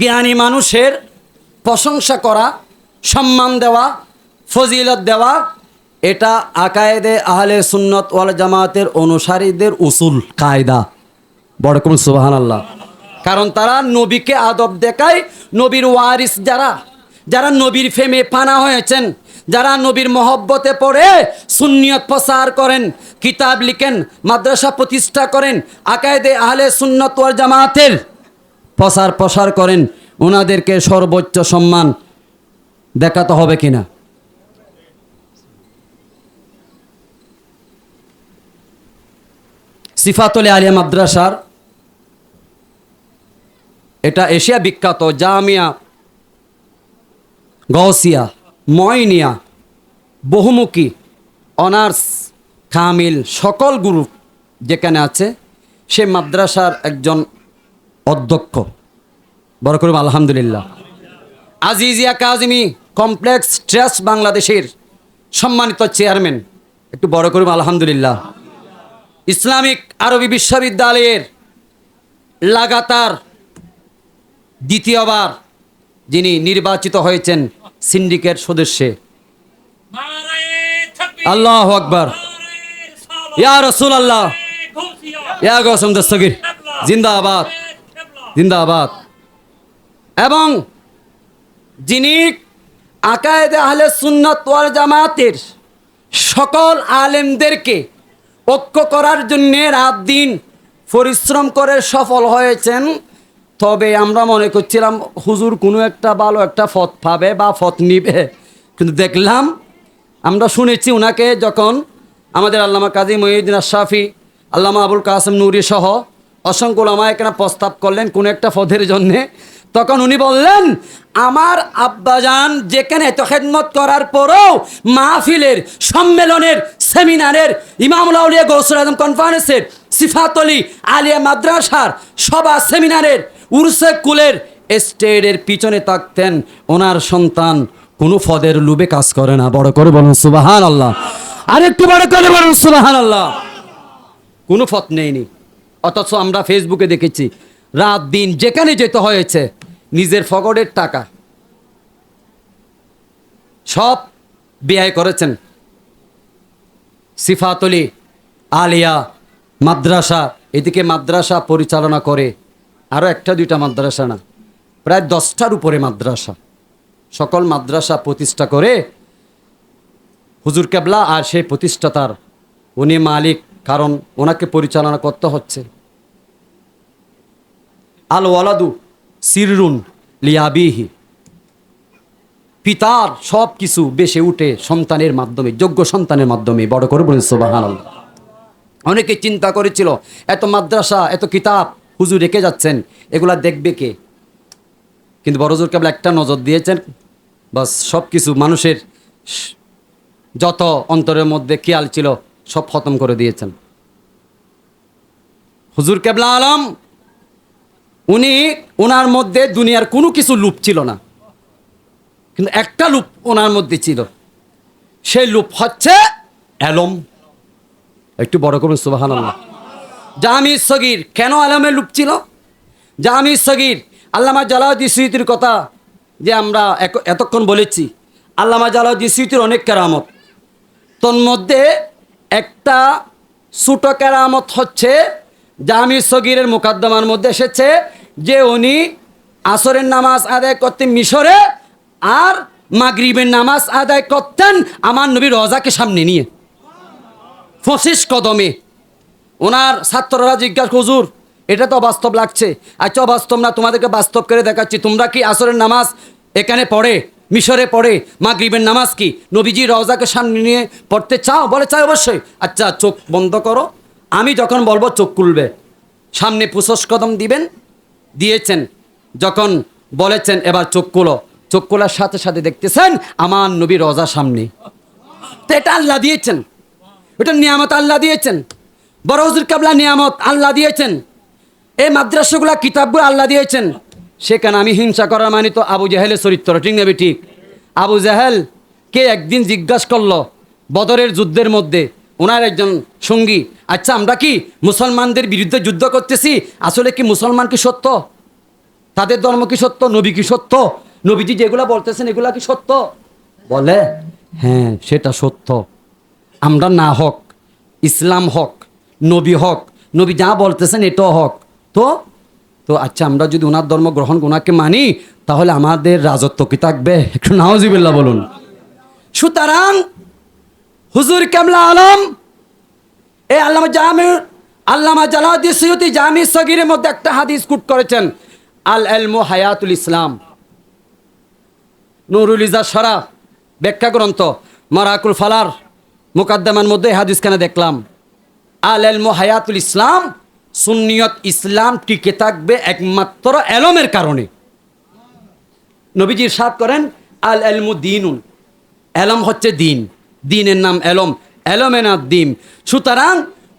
জ্ঞানী মানুষের প্রশংসা করা, সম্মান দেওয়া, ফজিলত দেওয়া, এটা আকায়েদে আহলে সুন্নত ওয়াল জামাতের অনুসারীদের উসুল, কায়দা। বড় কোন সুবাহান আল্লাহ কারণ তারা নবীকে আদব দেখায়, নবীর ওয়ারিস যারা যারা নবীর ফেমে পানা হয়েছেন, যারা নবীর মহব্বতে পড়ে, সুন্নিয়ত প্রচার করেন, কিতাব লিখেন, মাদ্রাসা প্রতিষ্ঠা করেন, আকায়েদে আহলে সুন্নত ওয়াল জামাতের প্রসার প্রসার করেন ওনাদেরকে সর্বোচ্চ সম্মান দেখাতে হবে কিনা? সিফাতলে আলিয়া মাদ্রাসার, এটা এশিয়া বিখ্যাত, জামিয়া গৌসিয়া ময়নিয়া, বহুমুখী, অনার্স, কামিল, সকল গ্রুপ যেখানে আছে, সে মাদ্রাসার একজন অধ্যক্ষ। বড় করুন আলহামদুলিল্লাহ। আজিজিয়া কাজিমি কমপ্লেক্স ট্রাস্ট বাংলাদেশের সম্মানিত চেয়ারম্যান। একটু বড় করুন আলহামদুলিল্লাহ। ইসলামিক আরবি বিশ্ববিদ্যালয়ের লাগাতার দ্বিতীয়বার যিনি নির্বাচিত হয়েছেন সিন্ডিকেট সদস্যে। আল্লাহ আকবর। ইয়া রসুল আল্লাহ ইয়া গৌসম দস্তগির। জিন্দাবাদ। জিন্দাবাদ। এবং যিনি আকায়েদে আহলে সুন্নত ওয়াল জামাতের সকল আলেমদেরকে ঐক্য করার জন্য রাত দিন পরিশ্রম করে সফল হয়েছেন, তবে আমরা মনে করছিলাম, হুজুর কোনো একটা ভালো একটা পথ পাবে বা পথ নিবে। কিন্তু দেখলাম, আমরা শুনেছি ওনাকে যখন আমাদের আল্লামা কাজী মহিউদ্দিন আশরাফি, আল্লামা আবুল কাসেম নুরি সহ অসংখ্য ওলামা এখানে প্রস্তাব করলেন কোনো একটা পদের জন্যে। তখন উনি বললেন, আমার আব্বাজান যেখানে এত খেদমত করার পরেও মাহফিলের, সম্মেলনের, সেমিনারের, ইমামুল গৌসুল আজম কনফারেন্সের সিফাতলি আলিয়া মাদ্রাসার, সভা সেমিনারের, উরসে কুলের স্টেডের পিছনে থাকতেন ওনার সন্তান। কোনো ফদের লুবে কাজ করে না। বড় করে বলুন সুবাহান আল্লাহ আরেকটু বড় করে বলুন সুবাহান আল্লাহ কোনো ফত নেইনি অথচ আমরা ফেসবুকে দেখেছি, রাত দিন যেখানে যেতে হয়েছে, নিজের ফগডের টাকা। সব ব্যয় করেছেন সিফাতলি আলিয়া মাদ্রাসা। এদিকে মাদ্রাসা পরিচালনা করে আরও একটা দুইটা মাদ্রাসা না, প্রায় দশটার উপরে মাদ্রাসা। সকল মাদ্রাসা প্রতিষ্ঠা করে হুজুর কেবলা আর সেই প্রতিষ্ঠাতার, উনি মালিক কারণ ওনাকে পরিচালনা করতে হচ্ছে। আল ওয়ালাদু সিররুন লিয়াবিহি পিতার সব কিছু বেশে উঠে সন্তানের মাধ্যমে, যোগ্য সন্তানের মাধ্যমে, বড় করে বলেন সোবাহান অনেকে চিন্তা করেছিল, এত মাদ্রাসা, এত কিতাব, হুজুর রেখে যাচ্ছেন, এগুলা দেখবে কে? কিন্তু বড়জোর কেবল একটা নজর দিয়েছেন, বাস সব কিছু মানুষের যত অন্তরের মধ্যে খেয়াল ছিল সব খতম করে দিয়েছেন। হুজুর কেবলা আলম, উনি ওনার মধ্যে দুনিয়ার কোনো কিছু লুপ ছিল না। কিন্তু একটা লুপ ওনার মধ্যে ছিল। সেই লুপ হচ্ছে অ্যালম একটু বড় করুন সুবাহান আল্লাহ জামি সগির, কেন আলমের লুপ ছিল? জামি সগির, আল্লামা জালাউদ্দিন স্মৃতির কথা যে আমরা এতক্ষণ বলেছি। আল্লামা জালাউদ্দিন স্মৃতির অনেক কেরামত। তন্মধ্যে একটা ছোট কেরামত হচ্ছে জামি সগিরের মোকাদ্দমার মধ্যে এসেছে, যে উনি আসরের নামাজ আদায় করতেন মিশরে আর মাগরিবের নামাজ আদায় করতেন আমার নবী রজাকে সামনে নিয়ে। ফসিস কদমে। ওনার ছাত্ররা জিজ্ঞাসা, হুজুর, এটা তো বাস্তব লাগছে। আচ্ছা বাস্তব না, তোমাদেরকে বাস্তব করে দেখাচ্ছি, তোমরা কি আসরের নামাজ এখানে পড়ে? মিশরে পড়ে মাগরিবের নামাজ কি? নবীজি রওজাকে সামনে নিয়ে পড়তে চাও? বলে, চাই অবশ্যই। আচ্ছা চোখ বন্ধ করো। আমি যখন বলব, চোখ খুলবে। সামনে পুষস কদম দিবেন, দিয়েছেন। যখন বলেছেন, এবার চোখ খুলো। চোখ খোলার সাথে সাথে দেখতেছেন, আমার নবী রওজা সামনে। তো এটা আল্লাহ দিয়েছেন। এটা নিয়ামত আল্লাহ দিয়েছেন। বড় হুজুর কাবলা নিয়ামত আল্লাহ দিয়েছেন। এই মাদ্রাসাগুলা কিতাবগুলো আল্লাহ দিয়েছেন। সেখানে আমি হিংসা করার মানে তো আবু জাহেলের চরিত্র, ঠিক নেবে ঠিক আবু জাহেল কে একদিন জিজ্ঞাসা করল, বদরের যুদ্ধের মধ্যে ওনার একজন সঙ্গী আচ্ছা আমরা কি মুসলমানদের বিরুদ্ধে যুদ্ধ করতেছি? আসলে কি মুসলমান কি সত্য? তাদের ধর্ম কি সত্য? নবী কি সত্য? নবীজি যেগুলা বলতেছেন, এগুলা কি সত্য? বলে হ্যাঁ সেটা সত্য। আমরা না হক, ইসলাম হক, নবী হক, নবী যা বলতেছেন এটাও হক। তো তো আচ্ছা আমরা যদি ওনার ধর্ম গ্রহণ ওনাকে মানি, তাহলে আমাদের রাজত্ব কি থাকবে? একটু নাওজিবিল্লা বলুন। সুতরাং, হুজুর কেমলা আলম এই আল্লামা জামির আল্লামা জালাউদ্দিন সৈয়দি জামি সগিরের মধ্যে একটা হাদিস কুট করেছেন, আল এলমু হায়াতুল ইসলাম। নুরুল ইজা সরা ব্যাখ্যা গ্রন্থ, মারাকুল ফালার, মুকাদ্দামার মধ্যে হাদিসখানে দেখলাম। আল এলমু হায়াতুল ইসলাম সুন্নিয়ত ইসলাম টিকে থাকবে একমাত্র এলমের কারণে। নবীজির সাদ করেন, আল এলমু দিনুন। এলম হচ্ছে দিন। দিনের নাম এলম। এলমে না দিন। সুতরাং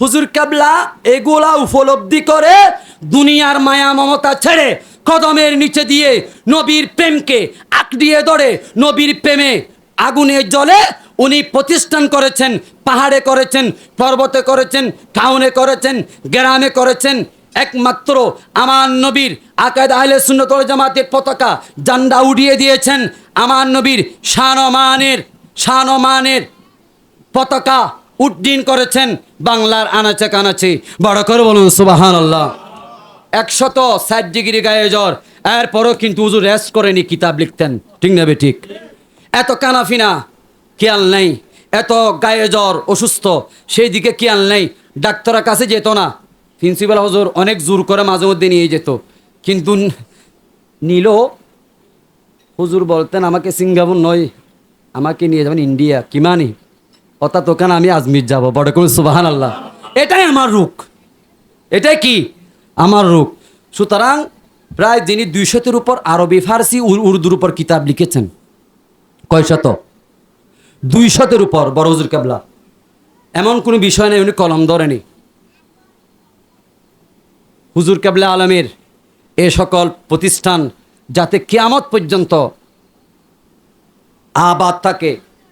হুজুর কাবলা এগুলা উপলব্ধি করে দুনিয়ার মায়া মমতা ছেড়ে কদমের নিচে দিয়ে নবীর প্রেমকে আঁকড়িয়ে ধরে নবীর প্রেমে আগুনে জলে উনি প্রতিষ্ঠান করেছেন, পাহাড়ে করেছেন, পর্বতে করেছেন, টাউনে করেছেন, গ্রামে করেছেন। একমাত্র আমার নবীর আকাদ আহলে সুন্নতল জামাতের পতাকা জান্ডা উড়িয়ে দিয়েছেন আমার নবীর শানমানের শানমানের পতাকা উড্ডীন করেছেন বাংলার আনাচে কানাচে। বড় করে বলুন সুবাহান আল্লাহ একশত ষাট ডিগ্রি গায়ে জ্বর, এরপরও কিন্তু উজু রেস্ট করেনি কিতাব লিখতেন। ঠিক নেবে ঠিক? এত কানাফিনা খেয়াল নেই। এত গায়ে জ্বর, অসুস্থ, সেই দিকে খেয়াল নেই। ডাক্তারের কাছে যেত না। প্রিন্সিপাল হজুর অনেক জোর করে মাঝে মধ্যে নিয়ে যেত। কিন্তু নিল। হুজুর বলতেন, আমাকে সিঙ্গাপুর নয়, আমাকে নিয়ে যাবেন ইন্ডিয়া। কিমানি অর্থাৎ ওখানে আমি আজমির যাব। বড় করে সুবাহান আল্লাহ এটাই আমার রূপ এটাই কি? আমার রূপ সুতরাং প্রায় যিনি দুইশতের উপর আরবি, ফার্সি উর্দুর উপর কিতাব লিখেছেন কয় শত দুই শতের উপর, বড় হুজুর কেবলা। এমন কোনো বিষয় নেই, উনি কলম ধরেনি। হুজুর কেবলা আলমের এ সকল প্রতিষ্ঠান যাতে কেয়ামত পর্যন্ত আবাদ থাকে,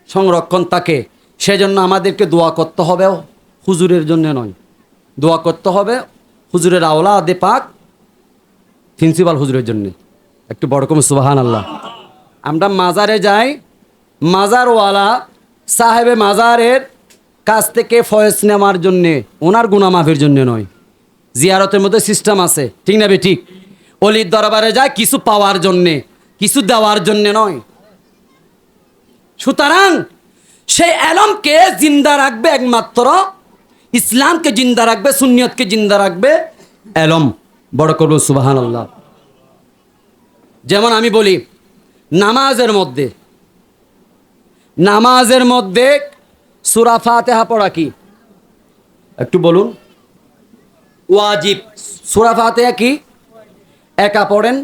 সংরক্ষণ থাকে, সেজন্য আমাদেরকে দোয়া করতে হবে হুজুরের জন্য নয়। দোয়া করতে হবে হুজুরের আওলা আদে পাক প্রিন্সিপাল হুজুরের জন্যে। একটু বড় কম সুবাহান আল্লাহ আমরা মাজারে যাই মাজারওয়ালা সাহেবে মাজারের কাছ থেকে ফয়েজ নেওয়ার জন্যে, ওনার গুনামাফের জন্য নয়। জিয়ারতের মধ্যে সিস্টেম আছে। ঠিক না ঠিক? অলির দরবারে যায় কিছু পাওয়ার জন্যে, কিছু দেওয়ার জন্যে নয়। সুতরাং সেই এলমকে জিন্দা রাখবে একমাত্র, ইসলামকে জিন্দা রাখবে সুনিয়তকে জিন্দা রাখবে এলম বড় করব সুবাহান আল্লাহ যেমন আমি বলি, নামাজের মধ্যে নামাজের মধ্যে সুরা ফাতেহা পড়া কি? একটু বলুন। ওয়াজিব। সুরা ফাতেহা কি? একা পড়েন,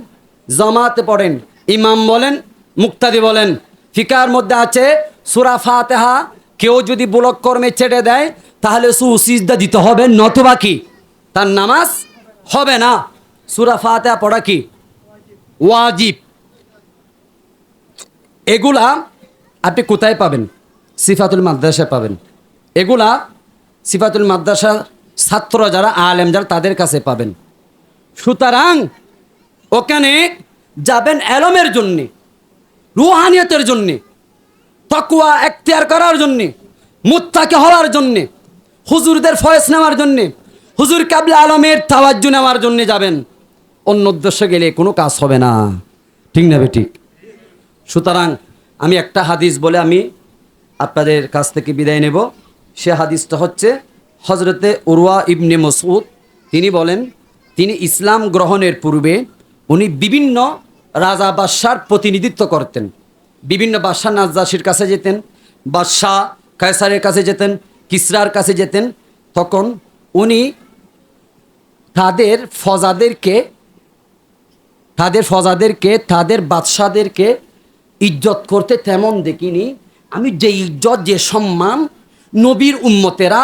জামাতে পড়েন, ইমাম বলেন, মুক্তাদি বলেন। ফিকার মধ্যে আছে, সুরা ফাতেহা কেউ যদি বুলক কর্মে ছেড়ে দেয়, তাহলে সুসিজদা দিতে হবে, নতুবা কি? তার নামাজ হবে না। সুরা ফাতেহা পড়া কি? ওয়াজিব। এগুলা আপনি কোথায় পাবেন? সিফাতুল মাদ্রাসায় পাবেন। এগুলা সিফাতুল মাদ্রাসা ছাত্র যারা, আলেম যারা, তাদের কাছে পাবেন। সুতরাং ওখানে যাবেন এলমের জন্যে, রুহানিয়তের জন্যে তকুয়া এখতিয়ার করার জন্যে, মুত্তাকে হওয়ার জন্যে, হুজুরদের ফয়েস নেওয়ার জন্যে, হুজুর কাবলা আলমের তাওয়াজ্জু নেওয়ার জন্যে যাবেন। অন্য উদ্দেশ্যে গেলে কোনো কাজ হবে না। ঠিক না ঠিক? সুতরাং আমি একটা হাদিস বলে আমি আপনাদের কাছ থেকে বিদায় নেব। সে হাদিসটা হচ্ছে হজরতে উরওয়া ইবনে মসউদ। তিনি বলেন, তিনি ইসলাম গ্রহণের পূর্বে উনি বিভিন্ন রাজা বাদশার প্রতিনিধিত্ব করতেন। বিভিন্ন বাদশাহ নাজদাসির কাছে যেতেন, বাদশাহ কায়সারের কাছে যেতেন, কিসরার কাছে যেতেন। তখন উনি তাদের ফজাদেরকে তাদের ফজাদেরকে, তাদের বাদশাদেরকে ইজ্জত করতে তেমন দেখিনি। আমি যে ইজ্জত, যে সম্মান নবীর উম্মতেরা,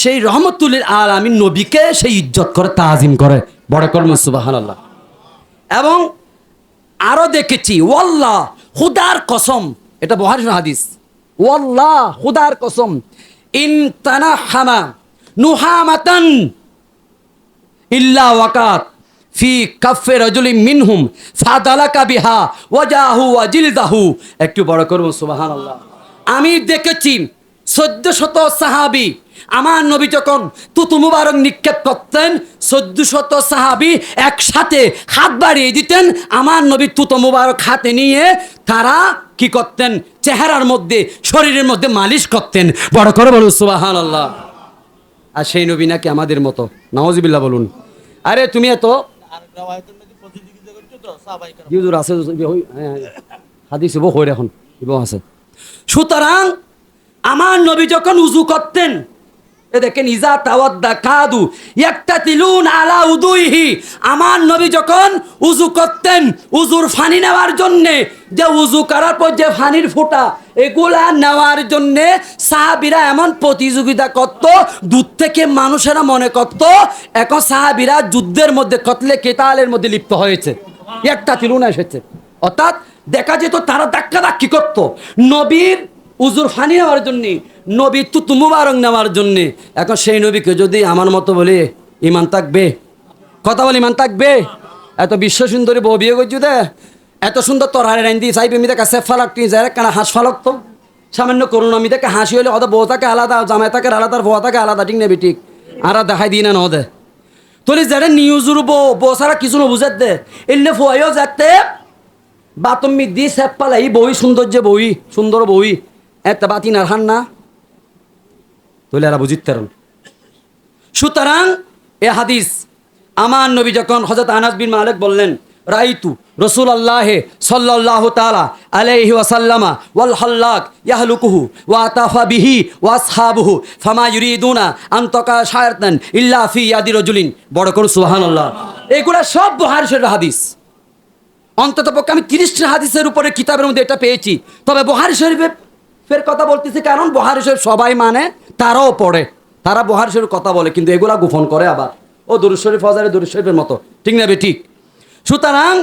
সেই রহমতুল্লিল আল আমি নবীকে সেই ইজ্জত করে তাজিম করে। বড় কর্ম সুবাহান আল্লাহ এবং আরও দেখেছি, ওয়াল্লাহ, হুদার কসম, এটা বহারি হাদিস। ওয়াল্লাহ, হুদার কসম, ইন তানা হামা নুহামাতান ইল্লা ওয়াকাত। ফি কাফে রজুলি মিনহুম ফাদালাকা বিহা ওয়াজাহু ওয়াজিলদাহু একটু বড় করব সুবাহান আল্লাহ আমি দেখেছি চোদ্দ শত সাহাবি, আমার নবী যখন তুতু মুবারক নিক্ষেপ করতেন চোদ্দ শত সাহাবি একসাথে হাত বাড়িয়ে দিতেন, আমার নবী তুতু মুবারক হাতে নিয়ে তারা কি করতেন? চেহারার মধ্যে, শরীরের মধ্যে মালিশ করতেন। বড় করে বলুন সুবাহান আল্লাহ আর সেই নবী নাকি আমাদের মতো। নওয়াজিবিল্লাহ বলুন। আরে তুমি এত হ্যাঁ, হ্যাঁ। আছে সুতরাং আমার নবী যখন উজু করতেন দেখেন, ইজা তাওয়াদ্দা কাদু একটা তিলুন আলা উদুইহি। আমার নবী যখন উজু করতেন উজুর ফানি নেওয়ার জন্যে, যে উজু করার পর যে ফানির ফোঁটা, এগুলা নেওয়ার জন্যে সাহাবিরা এমন প্রতিযোগিতা করত, দূর থেকে মানুষেরা মনে করত, এখন সাহাবিরা যুদ্ধের মধ্যে কতলে কেতালের মধ্যে লিপ্ত হয়েছে। একটা তিলুন এসেছে। অর্থাৎ দেখা যেত তারা ধাক্কা ধাক্কি করতো। নবীর উজুর ফানি নেওয়ার জন্যে নবীর তুতু মুবারক নেওয়ার জন্যে। এখন সেই নবীকে যদি আমার মতো বলে, ইমান থাকবে? কথা বলে, ইমান থাকবে? এত বিশ্ব সুন্দরী বউ বিয়ে করছি দে। এত সুন্দর তোর হারে রাইন দিয়ে চাইবে আমি দেখা সেফ ফালাক তুই যাই কেন হাঁস ফালক তো? সামান্য করুন আমি দেখে হাসি হলে অত বউ থাকে আলাদা জামাই থাকে আলাদা বউ থাকে আলাদা, ঠিক নেবে ঠিক আর দেখাই দিই না ন দে তোর যারা নিউজের বউ বউ সারা কিছু না বুঝাত দে। এলে ফুয়াইও যাতে বা তুমি দি সেপ পালাই বই সৌন্দর্য বই সুন্দর বই এত বাতি না হান না তাহলে এরা বুঝিতে পারেন সুতরাং এ হাদিস, আমার নবী যখন হজরত আনাস বিন মালিক বললেন, রাইতু রসুল আল্লাহ সাল্লাহ তালা আলাইহি ওয়াসাল্লামা ওয়াল হাল্লাক ইয়াহলুকুহু ওয়া তাফা বিহি ওয়া আসহাবুহু ফামা ইউরিদুনা আন্তকা শায়াতান ইল্লা ফি ইয়াদি রজুলিন। বড় কোন সুবহানাল্লাহ। এগুলা সব বুহারী শরীফের হাদিস। অন্তত পক্ষে আমি তিরিশটা হাদিসের উপরে কিতাবের মধ্যে এটা পেয়েছি। তবে বহারি শরীফে ফের কথা বলতেছি কারণ বহারি শরীফ সবাই মানে তারাও পড়ে। তারা বহারি শরীফ কথা বলে, কিন্তু এগুলা গোপন করে আবার। ও দুরুদ শরীফ হজারে দুরুদ শরীফের মতো। ঠিক না ঠিক? সুতরাং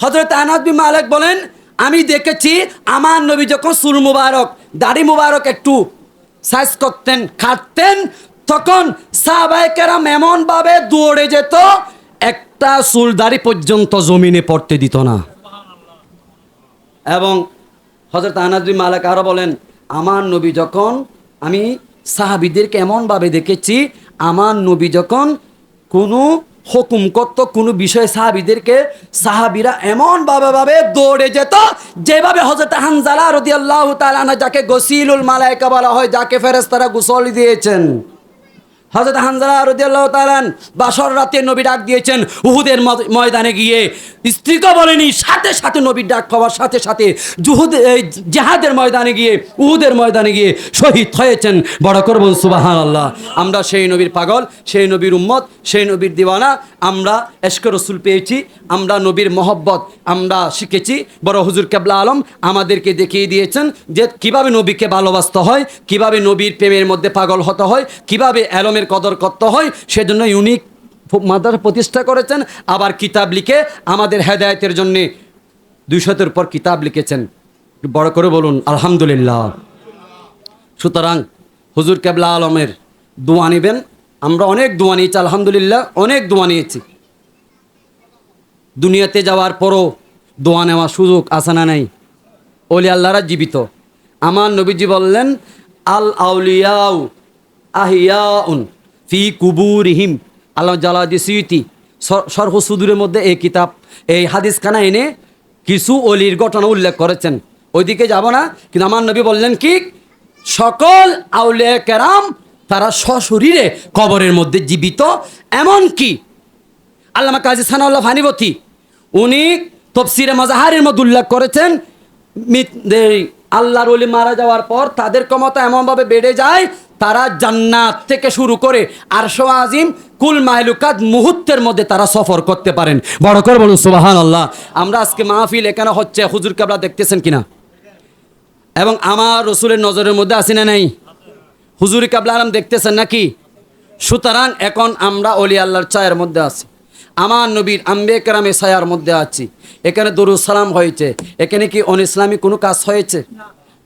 হজরত আনাদ মালিক বলেন, আমি দেখেছি আমার নবী যখন সুর মুবারক, দাড়ি মুবারক একটু সাইজ করতেন, খাটতেন, তখন সাহবাইকেরাম এমনভাবে দৌড়ে যেত, একটা চুলদারি পর্যন্ত জমিনে পড়তে দিত না। এবং হজরত আনাজি মালেক আরও বলেন আমার নবী যখন আমি সাহাবিদেরকে এমনভাবে দেখেছি, আমার নবী যখন কোনো হুকুম করত, কোনো বিষয়ে সাহাবিদেরকে, সাহাবিরা এমনভাবে ভাবে দৌড়ে যেত, যেভাবে হজরত হানজালা রদি আল্লাহ তালানা যাকে গসিলুল মালায়কা বলা হয়, যাকে ফেরেস্তারা গুসল দিয়েছেন। হজরত হানজালা রদিয়াল্লাহ তালান বাসর রাতে নবী ডাক দিয়েছেন, উহুদের ময়দানে গিয়ে স্ত্রীকে বলেনি সাথে সাথে নবীর ডাক পাওয়ার সাথে সাথে জুহুদ জেহাদের ময়দানে গিয়ে, উহুদের ময়দানে গিয়ে শহীদ হয়েছেন। বড় করবন সুবাহান আল্লাহ আমরা সেই নবীর পাগল, সেই নবীর উম্মত, সেই নবীর দিওয়ানা, আমরা এশক রসুল পেয়েছি, আমরা নবীর মহব্বত, আমরা শিখেছি। বড় হুজুর কেবলা আলম আমাদেরকে দেখিয়ে দিয়েছেন যে কীভাবে নবীকে ভালোবাসতে হয়, কীভাবে নবীর প্রেমের মধ্যে পাগল হতে হয়, কীভাবে অ্যালমের কদর করতে হয়, সেজন্য ইউনিক মাদার প্রতিষ্ঠা করেছেন। আবার কিতাব লিখে আমাদের হেদায়তের জন্যে দুইশতের উপর কিতাব লিখেছেন। বড় করে বলুন, আলহামদুলিল্লাহ। সুতরাং হুজুর কেবলা আলমের দোয়া নেবেন। আমরা অনেক দোয়া নিয়েছি, আলহামদুলিল্লাহ, অনেক দোয়া নিয়েছি। দুনিয়াতে যাওয়ার পরও দোয়া নেওয়ার সুযোগ আছে না নাই? ওলি আল্লাহরা জীবিত। আমার নবীজি বললেন, আল আউলিয়াউ আহিয়াউন ফি কুবুরিহিম। আল্লাহ জালাদি সুইতি মধ্যে এই কিতাব, এই হাদিস খানা এনে কিছু অলির ঘটনা উল্লেখ করেছেন। ওইদিকে যাব না, কিন্তু আমার নবী বললেন কি, সকল আউলিয়া কেরাম তারা সশরীরে কবরের মধ্যে জীবিত এমন কি আল্লামা কাজী সানাউল্লাহ ফানিবতী, উনি তফসিরে মাজাহারের মধ্যে উল্লেখ করেছেন আল্লাহর ওলি মারা যাওয়ার পর তাদের ক্ষমতা এমনভাবে বেড়ে যায়, তারা জান্নাত থেকে শুরু করে আরশো আজিম, কুল মাহলুকাত মুহূর্তের মধ্যে তারা সফর করতে পারেন। বড় করে বলুন সুবাহান আল্লাহ আমরা আজকে মাহফিল এখানে হচ্ছে, হুজুর কাবলা দেখতেছেন কিনা? এবং আমার রসুলের নজরের মধ্যে আসি না নাই? হুজুর কাবলা আলম দেখতেছেন নাকি? সুতরাং এখন আমরা অলি আল্লাহর চায়ের মধ্যে আছি। আমার নবীর আম্বে কেরামে সায়ার মধ্যে আছি। এখানে দরুদ হয়েছে। এখানে কি অন ইসলামী কোনো কাজ হয়েছে?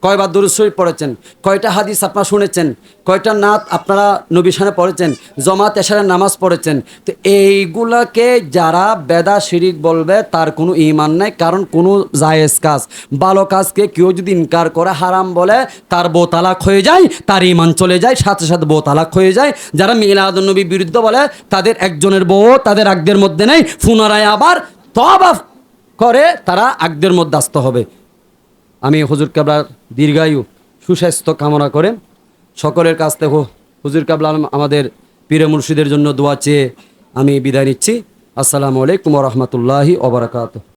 কয়বার শরীফ পড়েছেন? কয়টা হাদিস আপনারা শুনেছেন? কয়টা নাত আপনারা নবিসানে পড়েছেন? জমাত এশারের নামাজ পড়েছেন? তো এইগুলাকে যারা বেদা শিরিক বলবে, তার কোনো ইমান নাই, কারণ কোনো জায়েজ কাজ। ভালো কাজকে কেউ যদি ইনকার করে, হারাম বলে, তার বউ তালাক হয়ে যায়, তার ইমান চলে যায়, সাথে সাথে বোতালাক হয়ে যায়। যারা মিলাদুন্নবী বিরুদ্ধে বলে, তাদের একজনের বউ তাদের আগদের মধ্যে নেই, পুনরায় আবার তবা করে তারা আগদের মধ্যে আসতে হবে। আমি হুজুর কাবলার দীর্ঘায়ু, সুস্বাস্থ্য কামনা করে সকলের কাছ থেকে হুজুর কাবলা আমাদের পীরে মুর্শিদের জন্য দোয়া চেয়ে আমি বিদায় নিচ্ছি। আসসালামু আলাইকুম রহমতুল্লাহি ওবরাকাত